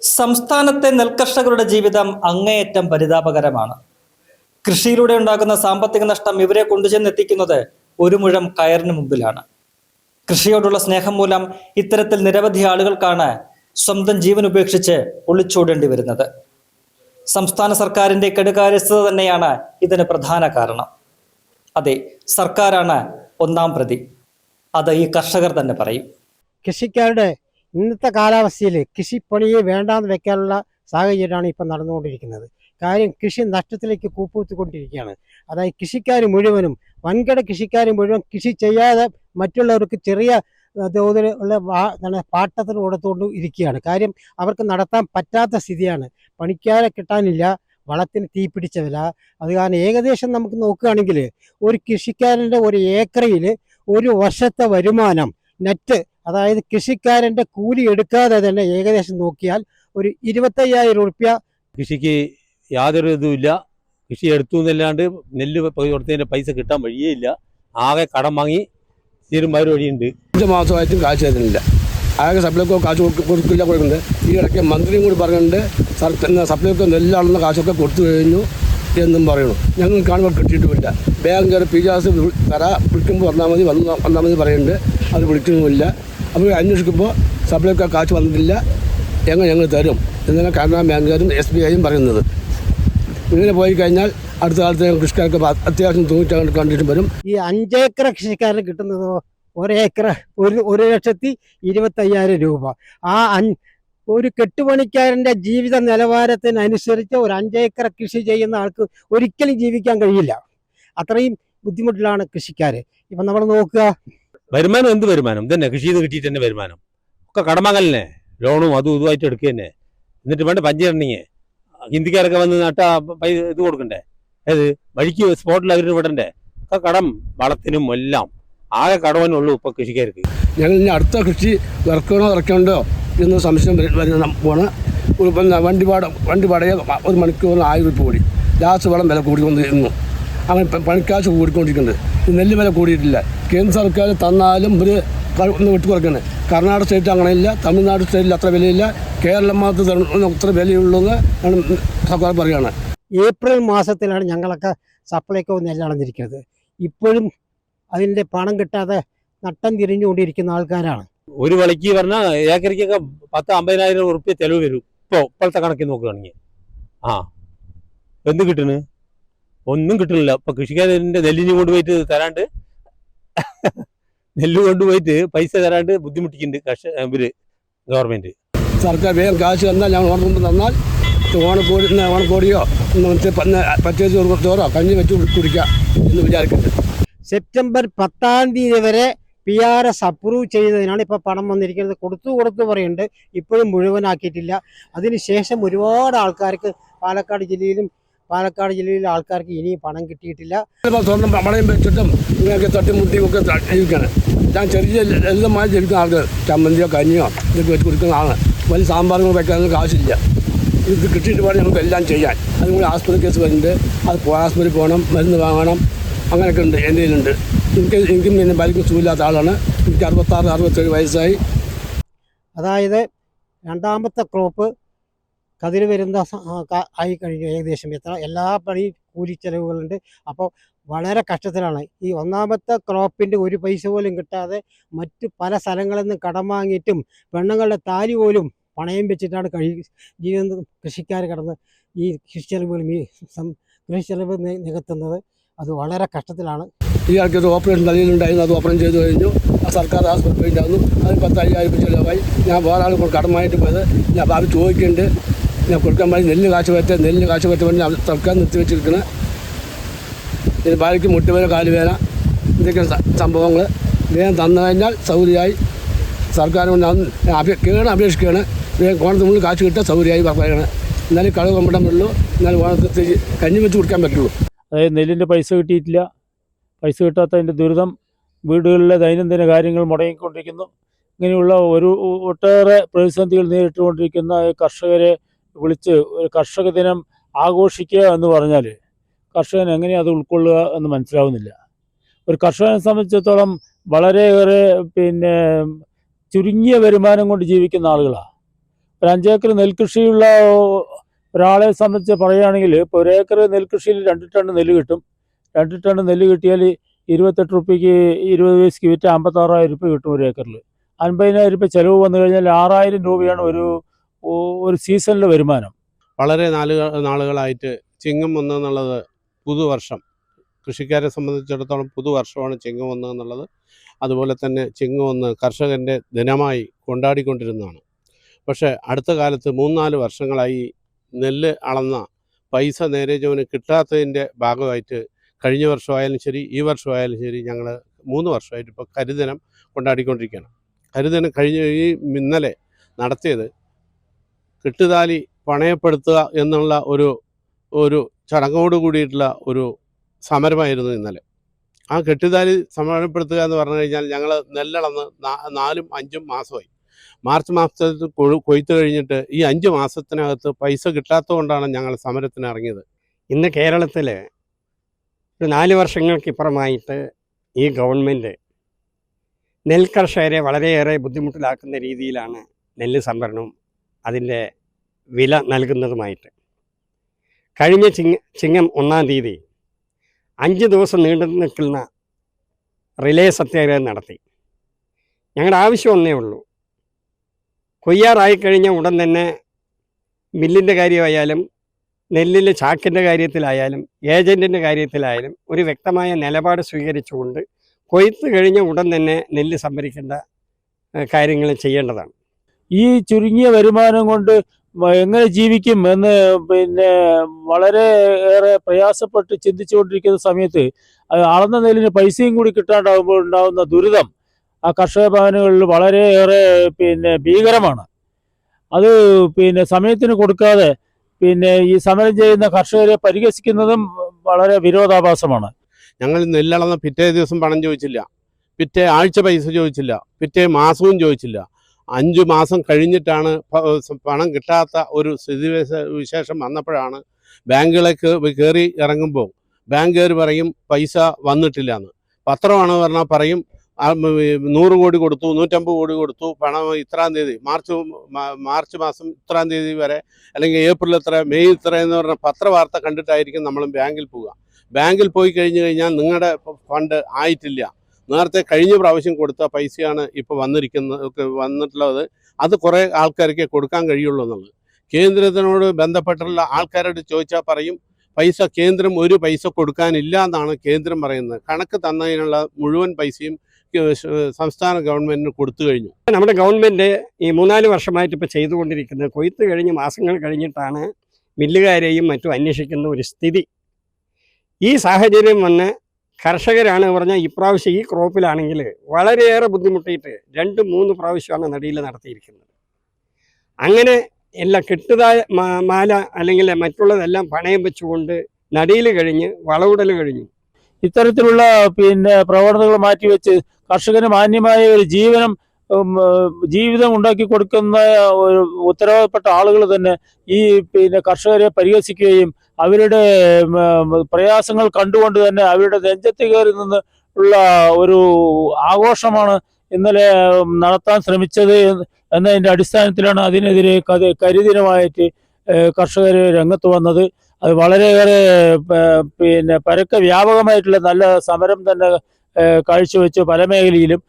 സംസ്ഥാനത്തെ നെൽകർഷകരുടെ ജീവിതം അങ്ങേയറ്റം പരിതാപകരമാണ്. കൃഷിയിലൂടെ ഉണ്ടാകുന്ന സാമ്പത്തിക നഷ്ടം ഇവരെ കൊണ്ടുചെന്നെത്തിക്കുന്നത് ഒരു മുഴം കയറിന് മുമ്പിലാണ്. കൃഷിയോടുള്ള സ്നേഹം മൂലം ഇത്തരത്തിൽ നിരവധി ആളുകൾക്കാണ് സ്വന്തം ജീവൻ ഉപേക്ഷിച്ച് ഒളിച്ചോടേണ്ടി വരുന്നത്. സംസ്ഥാന സർക്കാരിന്റെ കെടുകാര്യസ്ഥത തന്നെയാണ് ഇതിന് പ്രധാന കാരണം. അതെ സർക്കാരാണ് ഒന്നാം പ്രതി. അത് ഈ കർഷകർ തന്നെ പറയും. കൃഷിക്കാരുടെ ഇന്നത്തെ കാലാവസ്ഥയിൽ കൃഷിപ്പണിയെ വേണ്ടാന്ന് വെക്കാനുള്ള സാഹചര്യമാണ് ഇപ്പം നടന്നുകൊണ്ടിരിക്കുന്നത്. കാര്യം കൃഷി നഷ്ടത്തിലേക്ക് കൂപ്പുത്തിക്കൊണ്ടിരിക്കുകയാണ് അതായത് കൃഷിക്കാർ മുഴുവനും വൻകിട കൃഷിക്കാർ മുഴുവൻ കൃഷി ചെയ്യാതെ മറ്റുള്ളവർക്ക് ചെറിയ തോതിൽ ഉള്ള പാട്ടത്തിന് കൊടുത്തുകൊണ്ട് ഇരിക്കുകയാണ്. കാര്യം അവർക്ക് നടത്താൻ പറ്റാത്ത സ്ഥിതിയാണ്. പണിക്കാരെ കിട്ടാനില്ല വളത്തിന് തീ പിടിച്ച വില അത് കാരണം ഏകദേശം നമുക്ക് നോക്കുകയാണെങ്കിൽ ഒരു കൃഷിക്കാരന്റെ ഒരു ഏക്കറയിൽ ഒരു വർഷത്തെ വരുമാനം നെറ്റ് അതായത് കൃഷിക്കാരന്റെ കൂലി എടുക്കാതെ തന്നെ ഏകദേശം നോക്കിയാൽ ഒരു ഇരുപത്തയ്യായിരം റുപ്യ. കൃഷിക്ക് യാതൊരു ഇതുമില്ല കൃഷി എടുത്തു എന്നല്ലാണ്ട് നെല്ല് കൊടുത്തതിന്റെ പൈസ കിട്ടാൻ വഴിയേ ഇല്ല ആകെ കടം വാങ്ങി തീരുമാനം വഴിയുണ്ട്. അഞ്ച് മാസമായിട്ടും കാശ് തരുന്നില്ല. ആകെ സപ്ലൈക്കോ കാശ് കൊടുക്ക- കൊടുക്കില്ല കൊടുക്കുന്നുണ്ട്. ഈ ഇടയ്ക്ക് മന്ത്രിയും കൂടി പറഞ്ഞിട്ടുണ്ട് സർക്കാർ സപ്ലൈക്കോ നെല്ലാണെന്ന കാശൊക്കെ കൊടുത്തു കഴിഞ്ഞു എന്നും പറയുന്നു. ഞങ്ങൾ കാണുമ്പോൾ കിട്ടിയിട്ടുമില്ല. ബാങ്ക് പി ജാസ് തരാ വിളിക്കുമ്പോൾ വന്നാൽ മതി വന്നാൽ മതി പറയുന്നുണ്ട്. അത് വിളിക്കുന്നുമില്ല. അപ്പോൾ അന്വേഷിക്കുമ്പോൾ സപ്ലൈക്കോ കാശ് വന്നിട്ടില്ല. എങ്ങനെ ഞങ്ങൾ തരും. എന്നാണ് കാനറ ബാങ്കുകാരും എസ് ബി ഐയും പറയുന്നത്. ഇങ്ങനെ പോയി കഴിഞ്ഞാൽ അടുത്ത കാലത്ത് കൃഷിക്കാർക്ക് അത്യാവശ്യം തൂങ്ങിട്ട് കണ്ടിട്ട് വരും. ഈ അഞ്ചേക്കർ കൃഷിക്കാരന് കിട്ടുന്നത് ഒരേക്കർ ഒരു ഒരു ലക്ഷത്തി ഇരുപത്തയ്യായിരം രൂപ. ആ ഒരു കെട്ടുപണിക്കാരന്റെ ജീവിത നിലവാരത്തിനനുസരിച്ച് ഒരു അഞ്ചേക്കർ കൃഷി ചെയ്യുന്ന ആൾക്ക് ഒരിക്കലും ജീവിക്കാൻ കഴിയില്ല. അത്രയും ബുദ്ധിമുട്ടിലാണ് കൃഷിക്കാർ ഇപ്പം നമ്മൾ നോക്കുക വരുമാനം എന്ത് വരുമാനം? ഇതന്നെ കൃഷി ചെയ്ത് കിട്ടിയിട്ട് തന്നെ വരുമാനം. ഒക്കെ കടമകലിനെ ലോണും അതും ഇതുമായിട്ട് എടുക്കുക തന്നെ. എന്നിട്ട് വേണ്ട പഞ്ചിരണിങ് ഹിന്ദിക്കാരൊക്കെ വന്ന് നട്ടാ പൈസ ഇത് കൊടുക്കണ്ടേ? ഏത്? വഴിക്ക് സ്പോട്ടിൽ അവർ വിടണ്ടേ? ഒക്കെ കടം വളത്തിനും എല്ലാം. ആകെ കടവനുള്ളൂ ഇപ്പൊ കൃഷിക്കാർക്ക്. ഞങ്ങൾ ഇനി അടുത്ത കൃഷി ഇറക്കണോ ഇറക്കണ്ടോ എന്ന് സംശയം വരു- വരുന്ന പോണ്. വണ്ടി പാട വണ്ടി ഒരു മണിക്കൂറിന് ആയിരം രൂപ കൂടി. ഗ്യാസ് വളം വില കൂടിക്കൊണ്ടിരുന്നു അങ്ങനെ പണിക്കാശ് കൂടിക്കൊണ്ടിരിക്കുന്നുണ്ട്. നെല്ല് വില കൂടിയിട്ടില്ല. കേന്ദ്ര സർക്കാർ തന്നാലും ഒരു ഒന്ന് വിട്ടു കുറയ്ക്കുന്നത് കർണാടക സ്റ്റേറ്റ് അങ്ങനെയില്ല. തമിഴ്നാട് സ്റ്റേറ്റിൽ അത്ര വിലയില്ല. കേരളം മാത്രം അത്ര വിലയുള്ളൂ എന്ന് സർക്കാർ പറയുകയാണ് ഏപ്രിൽ മാസത്തിലാണ് ഞങ്ങളൊക്കെ സപ്ലൈക്കോ നെല്ലണഞ്ഞിരിക്കുന്നത് ഇപ്പോഴും അതിന്റെ പണം കിട്ടാതെ നട്ടം തിരിഞ്ഞുകൊണ്ടിരിക്കുന്ന ആൾക്കാരാണ്. ഒരു വിളക്ക് പറഞ്ഞാൽ ഏക്കറിക്കൊക്കെ പത്ത് അമ്പതിനായിരം ഉറുപ്പ്യ ചെലവ് വരും. ഇപ്പോൾ ഇപ്പോഴത്തെ കണക്കിൽ നോക്കുകയാണെങ്കിൽ. ആ. എന്ത് കിട്ടണ് ഒന്നും കിട്ടണില്ല ഇപ്പൊ കൃഷിക്കാരന്റെ നെല്ലിന് കൊണ്ടുപോയിട്ട് തരാണ്ട് നെല്ല് കൊണ്ടുപോയിട്ട് പൈസ തരാണ്ട് ബുദ്ധിമുട്ടിക്കുന്നുണ്ട് കർഷക ഇവർ ഗവൺമെന്റ് സർക്കാർ വേഗം കാശ് തന്നാൽ ഞങ്ങൾ ഓണക്കൊണ്ട് തന്നാൽ ഓണക്കോടി ഓണക്കോടിയോ പച്ചേ ചോറ് കഞ്ഞി വെച്ച് കുടിക്കാം എന്ന് സെപ്റ്റംബർ പത്താം തീയതി വരെ പി ആർ എസ് അപ്രൂവ് ചെയ്തതിനാണ് ഇപ്പോൾ പണം വന്നിരിക്കുന്നത്. കൊടുത്തു കൊടുത്തു പറയുന്നുണ്ട്. ഇപ്പോഴും മുഴുവനാക്കിയിട്ടില്ല. അതിനുശേഷം ഒരുപാട് ആൾക്കാർക്ക് പാലക്കാട് ജില്ലയിലും പാലക്കാട് ജില്ലയിലെ ആൾക്കാർക്ക് ഇനിയും പണം കിട്ടിയിട്ടില്ല. സ്വന്തം പണയം വെച്ചിട്ടും ഇങ്ങനെയൊക്കെ തട്ടിമുട്ടിയും ഒക്കെ ജീവിക്കണം ഞാൻ ചെറിയ ലളിതമായി ജീവിക്കുന്ന ആൾക്ക് ചമ്മന്തിയോ കഞ്ഞിയോ ഇതൊക്കെ വെച്ച് കൊടുക്കുന്ന ആളാണ്. വലിയ സാമ്പാറുകൾ വെക്കാനൊന്നും കാശില്ല ഇത് കിട്ടിയിട്ട് വേണം നമുക്ക് എല്ലാം ചെയ്യാൻ. അതുകൊണ്ട് ആസ്പത്രി കേസ് വരുന്നുണ്ട്. അത് ആസ്പത്രി പോകണം മരുന്ന് വാങ്ങണം അങ്ങനെയൊക്കെ ഉണ്ട് എന്റെ കയ്യിലുണ്ട്. എനിക്ക് എനിക്കും പിന്നെ ബൈക്ക് സുഖമില്ലാത്ത ആളാണ്. എനിക്ക് അറുപത്താറ് അറുപത്തേഴ് വയസ്സായി. അതായത് രണ്ടാമത്തെ ക്രോപ്പ് കതിര് വരുന്ന ആയി കഴിഞ്ഞു ഏകദേശം. എത്ര എല്ലാ പണി കൂലിച്ചെലവുകളുണ്ട്. അപ്പോൾ വളരെ കഷ്ടത്തിലാണ്. ഈ ഒന്നാമത്തെ ക്രോപ്പിന്റെ ഒരു പൈസ പോലും കിട്ടാതെ മറ്റു പല സ്ഥലങ്ങളിൽ നിന്ന് കടം വാങ്ങിയിട്ടും പെണ്ണുങ്ങളുടെ താലി പോലും പണയം വെച്ചിട്ടാണ് കഴി ജീവിതം കൃഷിക്കാർ കിടന്ന് ഈ കൃഷി ചെലവുകൾ ഈ ചെലവ് നികത്തുന്നത്. അത് വളരെ കഷ്ടത്തിലാണ്. ഈ ആൾക്ക് ഒരു ഓപ്പറേഷൻ തലയിലുണ്ടായിരുന്നു. അത് ഓപ്പറേഷൻ ചെയ്തു കഴിഞ്ഞു. ആ സർക്കാർ ആസ്പത്രി ഉണ്ടായിരുന്നു അത് പത്തായിരം രൂപ ചിലവായി. ഞാൻ വേറെ ആൾ കടമായിട്ട് പോയത്. ഞാൻ ഭാവി ചോദിക്കുന്നുണ്ട്. ഞാൻ കൊടുക്കാൻ പറഞ്ഞ് നെല്ല് കാശ് പറ്റ നെല്ല് കാശ് പറ്റ പറഞ്ഞ് അവിടെ സർക്കാർ നിർത്തി വെച്ചിരിക്കുന്നത് ഇതിന് ഭാര്യയ്ക്ക് മുട്ടുവേന കാലുവേന ഇതൊക്കെ സംഭവങ്ങൾ വേഗം തന്നു കഴിഞ്ഞാൽ സൗകര്യമായി സർക്കാർ കൊണ്ട് അന്ന് അപേ കേണ് അപേക്ഷിക്കുകയാണ്. വേഗം കോണത്തിന് മുകളിൽ കാശ് കിട്ടാൻ സൗകര്യമായി പറയണം എന്നാലും കളവ് കൊമ്പിടാൻ പറ്റുള്ളൂ. എന്നാലും ഓണത്തെ കഞ്ഞി വെച്ച് കൊടുക്കാൻ പറ്റുള്ളൂ. അതായത് നെല്ലിന്റെ പൈസ കിട്ടിയിട്ടില്ല. പൈസ കിട്ടാത്തതിന്റെ ദുരിതം വീടുകളിലെ ദൈനംദിന കാര്യങ്ങൾ മുടങ്ങിക്കൊണ്ടിരിക്കുന്നു. ഇങ്ങനെയുള്ള ഒരു ഒട്ടേറെ പ്രതിസന്ധികൾ നേരിട്ടുകൊണ്ടിരിക്കുന്ന കർഷകരെ വിളിച്ച് ഒരു കർഷക ദിനം ആഘോഷിക്കുക എന്ന് പറഞ്ഞാൽ കർഷകൻ എങ്ങനെ അത് ഉൾക്കൊള്ളുക എന്ന് മനസ്സിലാവുന്നില്ല. ഒരു കർഷകനെ സംബന്ധിച്ചിടത്തോളം വളരെയേറെ പിന്നെ ചുരുങ്ങിയ വരുമാനം കൊണ്ട് ജീവിക്കുന്ന ആളുകളാണ് ഒരു അഞ്ചേക്കർ നെൽകൃഷിയുള്ള ഒരാളെ സംബന്ധിച്ച് പറയുകയാണെങ്കിൽ ഇപ്പോൾ ഒരു ഏക്കർ നെൽകൃഷിയിൽ രണ്ട് ടൺ നെല്ല് കിട്ടും. രണ്ട് ടൺ നെല്ല് കിട്ടിയാൽ ഇരുപത്തെട്ട് റുപ്യക്ക് ഇരുപത് വയസ്സ്ക്ക് വിറ്റ് അമ്പത്താറായിരം രൂപ കിട്ടും ഒരു ഏക്കറിൽ. അൻപതിനായിരം രൂപ ചിലവ് വന്നു കഴിഞ്ഞാൽ ആറായിരം രൂപയാണ് ഒരു ഒരു സീസണിലെ വരുമാനം. വളരെ നാളുകൾ നാളുകളായിട്ട് ചിങ്ങം വന്നെന്നുള്ളത് പുതുവർഷം. കൃഷിക്കാരെ സംബന്ധിച്ചിടത്തോളം പുതുവർഷമാണ് ചിങ്ങം വന്നതെന്നുള്ളത്. അതുപോലെ തന്നെ ചിങ്ങം ഒന്ന് കർഷകന്റെ ദിനമായി കൊണ്ടാടിക്കൊണ്ടിരുന്നതാണ്. പക്ഷേ അടുത്ത കാലത്ത് മൂന്നാൽ വർഷങ്ങളായി നെല്ല് അളന്ന പൈസ നേരെ ജോന് കിട്ടാത്തതിന്റെ ഭാഗമായിട്ട് കഴിഞ്ഞ വർഷമായാലും ശരി ഈ വർഷമായാലും ശരി ഞങ്ങൾ മൂന്ന് വർഷമായിട്ട് ഇപ്പോൾ കരിദിനം കൊണ്ടാടിക്കൊണ്ടിരിക്കുകയാണ്. കരിദിനം കഴിഞ്ഞ ഈ ഇന്നലെ നടത്തിയത് കെട്ടുതാലി പണയപ്പെടുത്തുക എന്നുള്ള ഒരു ഒരു ചടങ്ങോട് കൂടിയിട്ടുള്ള ഒരു സമരമായിരുന്നു ഇന്നലെ. ആ കെട്ടുതാലി സമരപ്പെടുത്തുക എന്ന് പറഞ്ഞു കഴിഞ്ഞാൽ ഞങ്ങൾ നെല്ലളന്ന് നാലും അഞ്ചും മാസമായി. മാർച്ച് മാസത്തിൽ കൊയ്ത്ത് കഴിഞ്ഞിട്ട് ഈ അഞ്ച് മാസത്തിനകത്ത് പൈസ കിട്ടാത്തതുകൊണ്ടാണ് ഞങ്ങൾ സമരത്തിന് ഇറങ്ങിയത്. ഇന്ന് കേരളത്തിൽ ഒരു നാല് വർഷങ്ങൾക്കിപ്പുറമായിട്ട് ഈ ഗവൺമെന്റ് നെൽകർഷകരെ വളരെയേറെ ബുദ്ധിമുട്ടിലാക്കുന്ന രീതിയിലാണ് നെല്ല് സംഭരണവും അതിന്റെ വില നൽകുന്നതുമായിട്ട്. കഴിഞ്ഞ ചിങ്ങ ചിങ്ങം ഒന്നാം തീയതി അഞ്ച് ദിവസം നീണ്ടു നിൽക്കുന്ന റിലേ സത്യാഗ്രഹം നടത്തി. ഞങ്ങളുടെ ആവശ്യം ഒന്നേ ഉള്ളൂ. കൊയ്യാറായി കഴിഞ്ഞ ഉടൻ തന്നെ മില്ലിന്റെ കാര്യമായാലും നെല്ലിലെ ചാക്കിന്റെ കാര്യത്തിലായാലും ഏജന്റിന്റെ കാര്യത്തിലായാലും ഒരു വ്യക്തമായ നിലപാട് സ്വീകരിച്ചുകൊണ്ട് കൊയ്ത്ത് കഴിഞ്ഞ ഉടൻ തന്നെ നെല്ല് സംഭരിക്കേണ്ട കാര്യങ്ങൾ ചെയ്യേണ്ടതാണ്. ഈ ചുരുങ്ങിയ വരുമാനം കൊണ്ട് എങ്ങനെ ജീവിക്കും എന്ന് പിന്നെ വളരെ ഏറെ പ്രയാസപ്പെട്ട് ചിന്തിച്ചുകൊണ്ടിരിക്കുന്ന സമയത്ത് അളന്ന നെല്ലിന് പൈസയും കൂടി കിട്ടാണ്ടാകുമ്പോൾ ഉണ്ടാകുന്ന ദുരിതം ആ കർഷക ഭവനുകളിൽ ഏറെ പിന്നെ ഭീകരമാണ്. അത് പിന്നെ സമയത്തിന് കൊടുക്കാതെ പിന്നെ ഈ സമരം ചെയ്യുന്ന കർഷകരെ പരിഹസിക്കുന്നതും വളരെ വിരോധാഭാസമാണ്. ഞങ്ങൾ നെല്ലളന്ന് പിറ്റേ ദിവസം പണം ചോദിച്ചില്ല. പിറ്റേ ആഴ്ച പൈസ ചോദിച്ചില്ല. പിറ്റേ മാസവും ചോദിച്ചില്ല. അഞ്ച് മാസം കഴിഞ്ഞിട്ടാണ് പണം കിട്ടാത്ത ഒരു സ്ഥിതി വിശേഷം വന്നപ്പോഴാണ് ബാങ്കുകളേക്ക് കയറി ഇറങ്ങുമ്പോൾ ബാങ്കുകാർ പറയും പൈസ വന്നിട്ടില്ല എന്ന് പത്രമാണ് പറഞ്ഞാൽ പറയും നൂറ് കോടി കൊടുത്തു നൂറ്റമ്പത് കോടി കൊടുത്തു പണം ഇത്രാം തീയതി മാർച്ച് മാർച്ച് മാസം ഇത്രാം തീയതി വരെ അല്ലെങ്കിൽ ഏപ്രിൽ ഇത്ര മെയ് ഇത്ര എന്ന് പറഞ്ഞ പത്രവാർത്ത കണ്ടിട്ടായിരിക്കും നമ്മൾ ബാങ്കിൽ പോവുക. ബാങ്കിൽ പോയി കഴിഞ്ഞു കഴിഞ്ഞാൽ നിങ്ങളുടെ ഫണ്ട് ആയിട്ടില്ല. നേരത്തെ കഴിഞ്ഞ പ്രാവശ്യം കൊടുത്ത പൈസയാണ് ഇപ്പോൾ വന്നിരിക്കുന്നത് വന്നിട്ടുള്ളത്. അത് കുറേ ആൾക്കാർക്ക് കൊടുക്കാൻ കഴിയുള്ളൂ എന്നുള്ളത്. കേന്ദ്രത്തിനോട് ബന്ധപ്പെട്ടുള്ള ആൾക്കാരോട് ചോദിച്ചാൽ പറയും പൈസ കേന്ദ്രം ഒരു പൈസ കൊടുക്കാനില്ല എന്നാണ് കേന്ദ്രം പറയുന്നത്. കണക്ക് തന്നതിനുള്ള മുഴുവൻ പൈസയും സംസ്ഥാന ഗവൺമെന്റിന് കൊടുത്തു കഴിഞ്ഞു. നമ്മുടെ ഗവൺമെന്റ് ഈ മൂന്നാൽ വർഷമായിട്ട് ഇപ്പോൾ ചെയ്തുകൊണ്ടിരിക്കുന്നത് കൊയ്ത്ത് കഴിഞ്ഞ് മാസങ്ങൾ കഴിഞ്ഞിട്ടാണ് മില്ലുകാരെയും മറ്റും അന്വേഷിക്കുന്ന ഒരു സ്ഥിതി. ഈ സാഹചര്യം വന്ന് കർഷകരാണ് പറഞ്ഞാൽ ഇപ്രാവശ്യം ഈ ക്രോപ്പിലാണെങ്കിൽ വളരെയേറെ ബുദ്ധിമുട്ടിയിട്ട് രണ്ട് മൂന്ന് പ്രാവശ്യമാണ് നടിയിൽ നടത്തിയിരിക്കുന്നത്. അങ്ങനെ എല്ലാം കെട്ടുതായ മാല അല്ലെങ്കിൽ മറ്റുള്ളതെല്ലാം പണയം വെച്ചുകൊണ്ട് നടിയിൽ കഴിഞ്ഞ് വളവിടൽ കഴിഞ്ഞു. ഇത്തരത്തിലുള്ള പിന്നെ പ്രവണതകൾ മാറ്റിവെച്ച് കർഷകന് മാന്യമായ ഒരു ജീവനം ജീവിതം ഉണ്ടാക്കി കൊടുക്കുന്ന ഒരു ഉത്തരവാദപ്പെട്ട ആളുകൾ തന്നെ ഈ പിന്നെ കർഷകരെ പരിഹസിക്കുകയും അവരുടെ പ്രയാസങ്ങൾ കണ്ടുകൊണ്ട് തന്നെ അവരുടെ രഞ്ജത്ത് കയറി നിന്ന് ഉള്ള ഒരു ആഘോഷമാണ് ഇന്നലെ നടത്താൻ ശ്രമിച്ചത് എന്നതിന്റെ അടിസ്ഥാനത്തിലാണ് അതിനെതിരെ കരിദിനമായിട്ട് കർഷകർ രംഗത്ത് വന്നത്. അത് വളരെയേറെ പിന്നെ പരക്കെ വ്യാപകമായിട്ടുള്ള നല്ല സമരം തന്നെ കാഴ്ചവെച്ചു പല മേഖലയിലും.